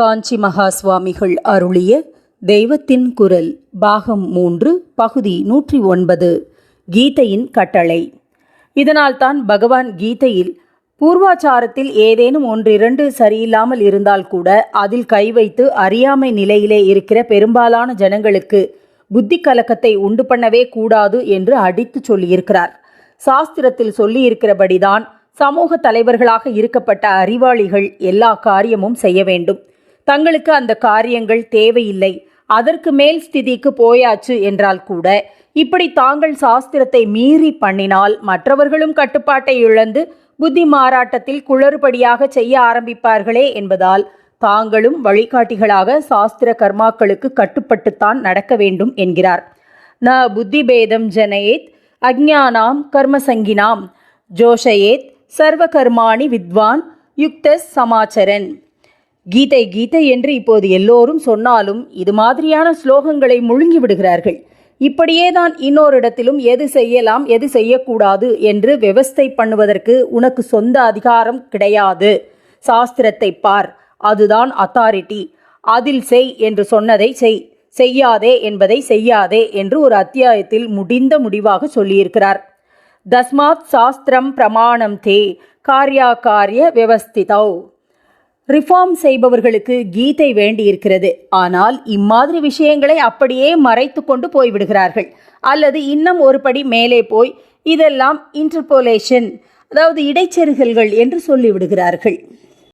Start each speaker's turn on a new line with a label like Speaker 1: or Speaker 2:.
Speaker 1: காஞ்சி மகா சுவாமிகள் அருளிய தெய்வத்தின் குரல் பாகம் மூன்று பகுதி நூற்றி ஒன்பது கீதையின் கட்டளை. இதனால்தான் பகவான் கீதையில் பூர்வாச்சாரத்தில் ஏதேனும் ஒன்றிரண்டு சரியில்லாமல் இருந்தால் கூட அதில் கை வைத்து அறியாமை நிலையிலே இருக்கிற பெரும்பாலான ஜனங்களுக்கு புத்தி கலக்கத்தை உண்டு பண்ணவே கூடாது என்று அடித்து சொல்லியிருக்கிறார். சாஸ்திரத்தில் சொல்லியிருக்கிறபடிதான் சமூக தலைவர்களாக இருக்கப்பட்ட அறிவாளிகள் எல்லா காரியமும் செய்ய வேண்டும். தங்களுக்கு அந்த காரியங்கள் தேவையில்லை. அதற்கு மேல் ஸ்திதிக்கு போயாச்சு என்றால் கூட இப்படி தாங்கள் சாஸ்திரத்தை மீறி பண்ணினால் மற்றவர்களும் கட்டுப்பாட்டை இழந்து புத்தி மாறாட்டத்தில் குளறுபடியாக செய்ய ஆரம்பிப்பார்களே என்பதால் தாங்களும் வழிகாட்டிகளாக சாஸ்திர கர்மாக்களுக்கு கட்டுப்பட்டுத்தான் நடக்க வேண்டும் என்கிறார். ந புத்திபேதம் ஜனயேத் அஜ்ஞானாம் கர்மசங்கினாம் ஜோஷயேத் சர்வகர்மாணி வித்வான் யுக்தஸ் சமாச்சரன். கீதை கீதை என்று இப்போது எல்லோரும் சொன்னாலும் இது மாதிரியான ஸ்லோகங்களை முழுங்கி விடுகிறார்கள். இப்படியே தான் இன்னொரு இடத்திலும் எது செய்யலாம் எது செய்யக்கூடாது என்று விவஸ்தை பண்ணுவதற்கு உனக்கு சொந்த அதிகாரம் கிடையாது. சாஸ்திரத்தை பார் அதுதான் அத்தாரிட்டி அதில் செய் என்று சொன்னதை செய் செய்யாதே என்பதை செய்யாதே என்று ஒரு அத்தியாயத்தில் முடிந்த முடிவாக சொல்லியிருக்கிறார். தஸ்மாத் சாஸ்திரம் பிரமாணம் தே காரியா காரிய விவஸ்திதௌ. ரிஃபார்ம் செய்பவர்களுக்கு கீதை வேண்டியிருக்கிறது. ஆனால் இம்மாதிரி விஷயங்களை அப்படியே மறைத்து கொண்டு போய்விடுகிறார்கள். அல்லது இன்னும் ஒரு படி மேலே போய் இதெல்லாம் இன்டர்போலேஷன் அதாவது இடைச்செருகல்கள் என்று சொல்லிவிடுகிறார்கள்.